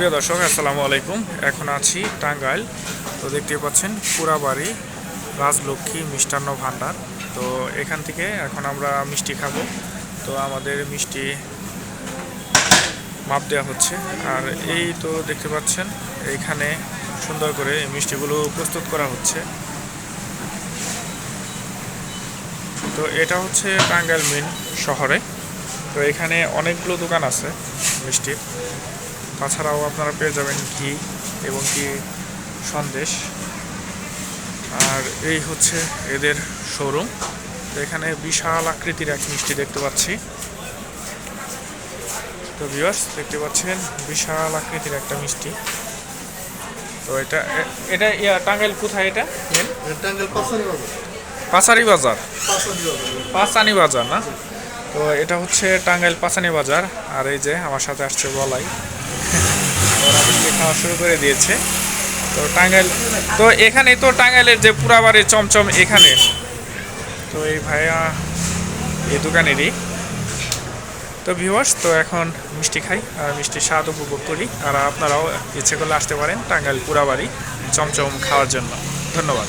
প্রিয় দর্শক, আসসালামু আলাইকুম। এখন আছি টাঙ্গাইল। তো দেখতে পাচ্ছেন, পুরাবাড়ি, রাজলক্ষ্মী মিষ্টান্ন ভাণ্ডার। তো এখান থেকে এখন আমরা মিষ্টি খাব। তো আমাদের মিষ্টি মাপ দেওয়া হচ্ছে। আর এই তো দেখতে পাচ্ছেন এইখানে সুন্দর করে মিষ্টিগুলো প্রস্তুত করা হচ্ছে। তো এটা হচ্ছে টাঙ্গাইল মেন শহরে। তো এখানে অনেকগুলো দোকান আছে মিষ্টির। তাছাড়াও আপনারা পেয়ে যাবেন ঘি এবং কি সন্দেশ। আর এই হচ্ছে এদের শোরুম এখানে বিশাল আকৃতির এক মিষ্টি দেখতে পাচ্ছি। তো ভিউয়ার্স দেখতে পাচ্ছেন বিশাল আকৃতির একটা মিষ্টি। তো এটা এটা ইয়া টাঙ্গাইল কোথায় এটা? টাঙ্গাইল পাঁচানি বাজার পাঁচানি বাজার পাঁচানি বাজার না? তো এটা হচ্ছে টাঙ্গাইল পাঁচানি বাজার, আর এই যে আমার সাথে আসছে বলাই। ওরা খাওয়া শুরু করে দিয়েছে। তো টাঙ্গাইল, তো এখানে তো টাঙ্গাইলের যে পুরাবাড়ির চমচম এখানে। তো এই ভাইয়া, এই দোকানেরই। তো ভিউয়ার্স তো এখন মিষ্টি খাই আর মিষ্টির স্বাদ উপভোগ করি। আর আপনারাও ইচ্ছে করলে আসতে পারেন টাঙ্গাইল পুরাবাড়ি চমচম খাওয়ার জন্য। ধন্যবাদ।